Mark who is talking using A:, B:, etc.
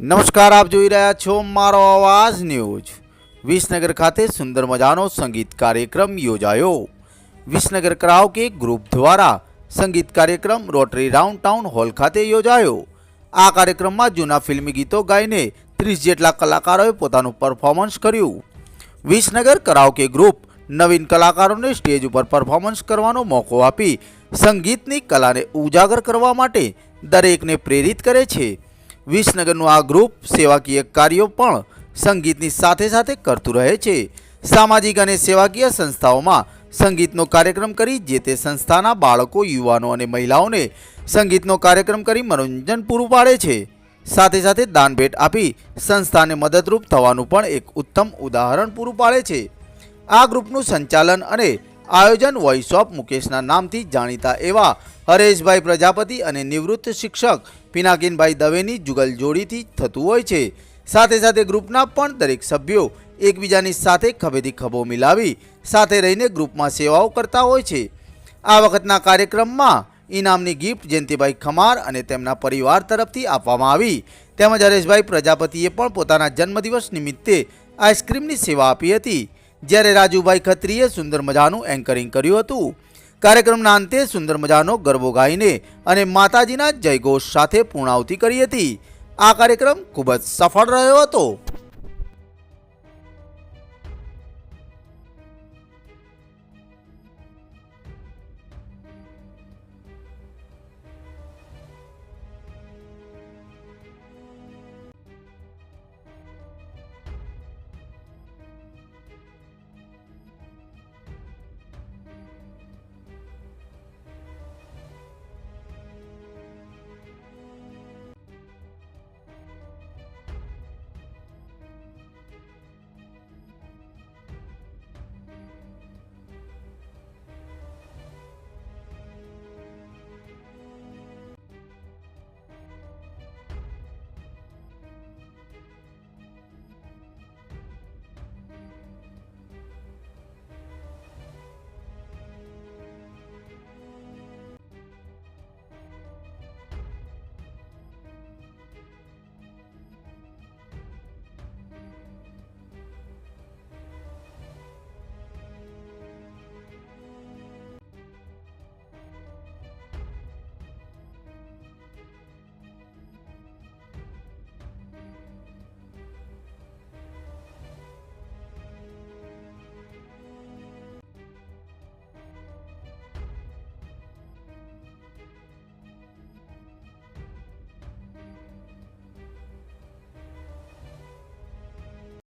A: નમસ્કાર, આપ જોઈ રહ્યા છો મારો અવાજ ન્યૂઝ. વિસનગર ખાતે સુંદર મજાનો સંગીત કાર્યક્રમ યોજાયો. વિસનગર કરાઓકે ગ્રુપ દ્વારા સંગીત કાર્યક્રમ રોટરી રાઉન્ડ ટાઉન હોલ ખાતે યોજાયો. આ કાર્યક્રમમાં જૂના ફિલ્મી ગીતો ગાઈને ત્રીસ જેટલા કલાકારોએ પોતાનું પરફોર્મન્સ કર્યું. વિસનગર કરાઓકે ગ્રુપ નવીન કલાકારોને સ્ટેજ ઉપર પરફોર્મન્સ કરવાનો મોકો આપી સંગીતની કલાને ઉજાગર કરવા માટે દરેકને પ્રેરિત કરે છે. વિસનગરનું આ ગ્રુપ સેવાકીય કાર્યો પણ સંગીતની સાથે સાથે કરતું રહે છે. સામાજિક અને સેવાકીય સંસ્થાઓમાં સંગીતનો કાર્યક્રમ કરી જે તે સંસ્થાના બાળકો, યુવાનો અને મહિલાઓને સંગીતનો કાર્યક્રમ કરી મનોરંજન પૂરું પાડે છે. સાથે સાથે દાનભેટ આપી સંસ્થાને મદદરૂપ થવાનું પણ એક ઉત્તમ ઉદાહરણ પૂરું પાડે છે. આ ગ્રુપનું સંચાલન અને આયોજન વોઇસ ઓફ મુકેશના નામથી જાણીતા એવા હરેશભાઈ પ્રજાપતિ અને નિવૃત્ત શિક્ષક પિનાકીનભાઈ દવેની જુગલ જોડીથી થતું હોય છે. સાથે સાથે ગ્રુપના પણ દરેક સભ્યો એકબીજાની સાથે ખભેથી ખભો મિલાવી સાથે રહીને ગ્રુપમાં સેવાઓ કરતા હોય છે. આ વખતના કાર્યક્રમમાં ઇનામની ગિફ્ટ જયંતિભાઈ ખમાર અને તેમના પરિવાર તરફથી આપવામાં આવી. તેમજ હરેશભાઈ પ્રજાપતિએ પણ પોતાના જન્મદિવસ નિમિત્તે આઈસ્ક્રીમની સેવા આપી હતી. જ્યારે રાજુભાઈ ખત્રીએ સુંદર મજાનું એન્કરિંગ કર્યું હતું. કાર્યક્રમના અંતે સુંદર મજાનો ગરબો ગાઈને અને માતાજીના જયઘોષ સાથે પૂર્ણાવતી કરી હતી. આ કાર્યક્રમ ખૂબ જ સફળ રહ્યો હતો.